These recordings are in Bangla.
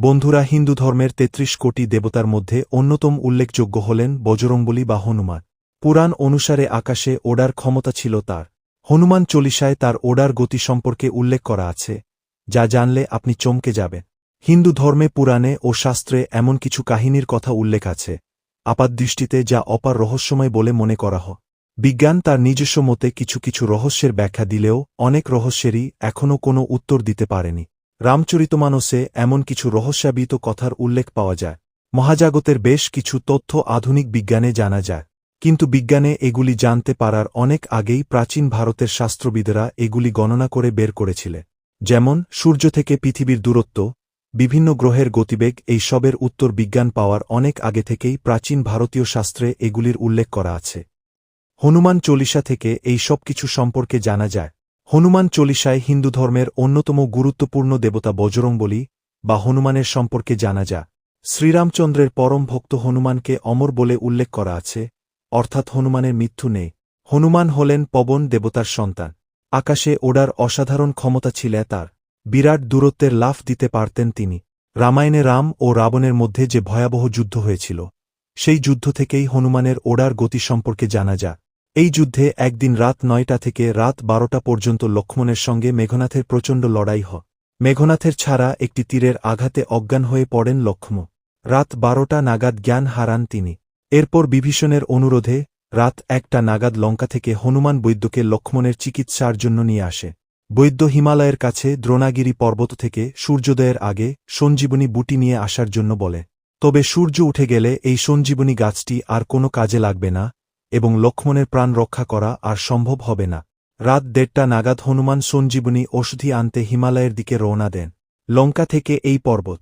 বন্ধুরা হিন্দু ধর্মের তেত্রিশ কোটি দেবতার মধ্যে অন্যতম উল্লেখযোগ্য হলেন বজরংবলী বা হনুমান। পুরাণ অনুসারে আকাশে ওড়ার ক্ষমতা ছিল তার। হনুমান চলিসায় তার ওড়ার গতি সম্পর্কে উল্লেখ করা আছে, যা জানলে আপনি চমকে যাবেন। হিন্দু ধর্মে পুরাণে ও শাস্ত্রে এমন কিছু কাহিনীর কথা উল্লেখ আছে, আপাতদৃষ্টিতে যা অপার রহস্যময় বলে মনে করা হয়। বিজ্ঞান তার নিজস্ব মতে কিছু কিছু রহস্যের ব্যাখ্যা দিলেও অনেক রহস্যেরই এখনও কোনো উত্তর দিতে পারেনি। রামচরিতমানসে এমন কিছু রহস্যাবিত কথার উল্লেখ পাওয়া যায়। মহাজাগতের বেশ কিছু তথ্য আধুনিক বিজ্ঞানে জানা যায়। কিন্তু বিজ্ঞানে এগুলি জানতে পারার অনেক আগেই প্রাচীন ভারতের শাস্ত্রবিদেরা এগুলি গণনা করে বের করেছিলেন যেমন, সূর্য থেকে পৃথিবীর দূরত্ব, বিভিন্ন গ্রহের গতিবেগ এই সবের উত্তর বিজ্ঞান পাওয়ার অনেক আগে থেকেই প্রাচীন ভারতীয় শাস্ত্রে এগুলির উল্লেখ করা আছে। হনুমান চলিসা থেকে এই সব কিছু সম্পর্কে জানা যায়। হনুমান চলিসায় হিন্দু ধর্মের অন্যতম গুরুত্বপূর্ণ দেবতা বজরংবলী বা হনুমানের সম্পর্কে জানা যা শ্রীরামচন্দ্রের পরম ভক্ত হনুমানকে অমর বলে উল্লেখ করা আছে, অর্থাৎ হনুমানের মৃত্যু নেই হনুমান হলেন পবন দেবতার সন্তান। আকাশে ওড়ার অসাধারণ ক্ষমতা ছিল তার। বিরাট দূরত্বের লাফ দিতে পারতেন তিনি। রামায়ণে রাম ও রাবণের মধ্যে যে ভয়াবহ যুদ্ধ হয়েছিল, সেই যুদ্ধ থেকেই হনুমানের ওড়ার গতি সম্পর্কে জানা যায় এই যুদ্ধে একদিন রাত নয়টা থেকে রাত বারোটা পর্যন্ত লক্ষ্মণের সঙ্গে মেঘনাথের প্রচণ্ড লড়াই হয়। মেঘনাথের ছাড়া একটি তীরের আঘাতে অজ্ঞান হয়ে পড়েন লক্ষ্মণ। রাত বারোটা নাগাদ জ্ঞান হারান তিনি। এরপর বিভীষণের অনুরোধে রাত একটা নাগাদ লঙ্কা থেকে হনুমান বৈদ্যকে লক্ষ্মণের চিকিৎসার জন্য নিয়ে আসে। বৈদ্য হিমালয়ের কাছে দ্রোণাগিরি পর্বত থেকে সূর্যোদয়ের আগে সঞ্জীবনী বুটি নিয়ে আসার জন্য বলে, তবে সূর্য উঠে গেলে এই সঞ্জীবনী গাছটি আর কোনো কাজে লাগবে না এবং লক্ষ্মণের প্রাণ রক্ষা করা আর সম্ভব হবে না। রাত দেড়টা নাগাদ হনুমান সঞ্জীবনী ওষুধি আনতে হিমালয়ের দিকে রওনা দেন। লঙ্কা থেকে এই পর্বত।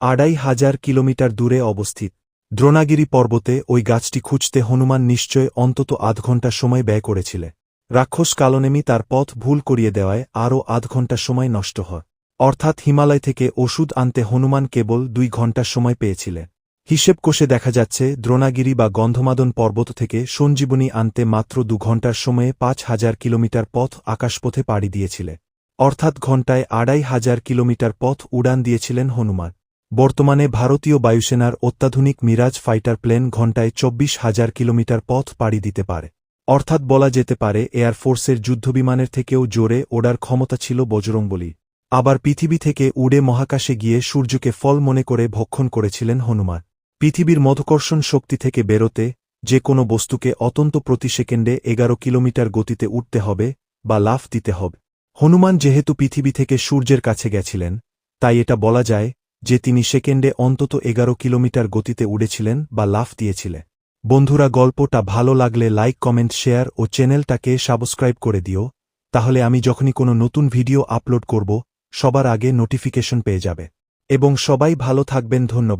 আড়াই হাজার কিলোমিটার দূরে অবস্থিত। দ্রোণাগিরি পর্বতে ওই গাছটি খুঁজতে হনুমান নিশ্চয় অন্তত আধ ঘণ্টা সময় ব্যয় করেছিলে। রাক্ষস কালনেমি তার পথ ভুল করিয়ে দেওয়ায় আরও আধ ঘণ্টা সময় নষ্ট হয়। অর্থাৎ হিমালয় থেকে ওষুধ আনতে হনুমান কেবল দুই ঘণ্টার সময় পেয়েছিলেন হিসেব কোষে দেখা যাচ্ছে, দ্রোণাগিরি বা গন্ধমাদন পর্বত থেকে সঞ্জীবনী আনতে মাত্র দু ঘণ্টার সময়ে পাঁচ হাজার কিলোমিটার পথ আকাশপথে পাড়ি দিয়েছিলে। অর্থাৎ ঘণ্টায় আড়াই হাজার কিলোমিটার পথ উড়ান দিয়েছিলেন হনুমান। বর্তমানে ভারতীয় বায়ুসেনার অত্যাধুনিক মিরাজ ফাইটার প্লেন ঘণ্টায় চব্বিশ হাজার কিলোমিটার পথ পাড়ি দিতে পারে। অর্থাৎ বলা যেতে পারে এয়ারফোর্সের যুদ্ধবিমানের থেকেও জোরে ওড়ার ক্ষমতা ছিল বজরংবলী। আবার পৃথিবী থেকে উড়ে মহাকাশে গিয়ে সূর্যকে ফল মনে করে ভক্ষণ করেছিলেন হনুমান। পৃথিবীর মধকর্ষণ শক্তি থেকে বেরোতে, যে কোনো বস্তুকে অতন্ত প্রতি সেকেন্ডে এগারো কিলোমিটার গতিতে উঠতে হবে বা লাফ দিতে হবে। হনুমান যেহেতু পৃথিবী থেকে সূর্যের কাছে গেছিলেন, তাই এটা বলা যায় যে তিনি সেকেন্ডে অন্তত এগারো কিলোমিটার গতিতে উড়েছিলেন বা লাফ দিয়েছিলেন। বন্ধুরা, গল্পটা ভালো লাগলে লাইক, কমেন্ট, শেয়ার ও চ্যানেলটাকে সাবস্ক্রাইব করে দিও, তাহলে আমি যখনই কোনো নতুন ভিডিও আপলোড করব, সবার আগে নোটিফিকেশন পেয়ে যাবে। এবং সবাই ভালো থাকবেন, ধন্যবাদ।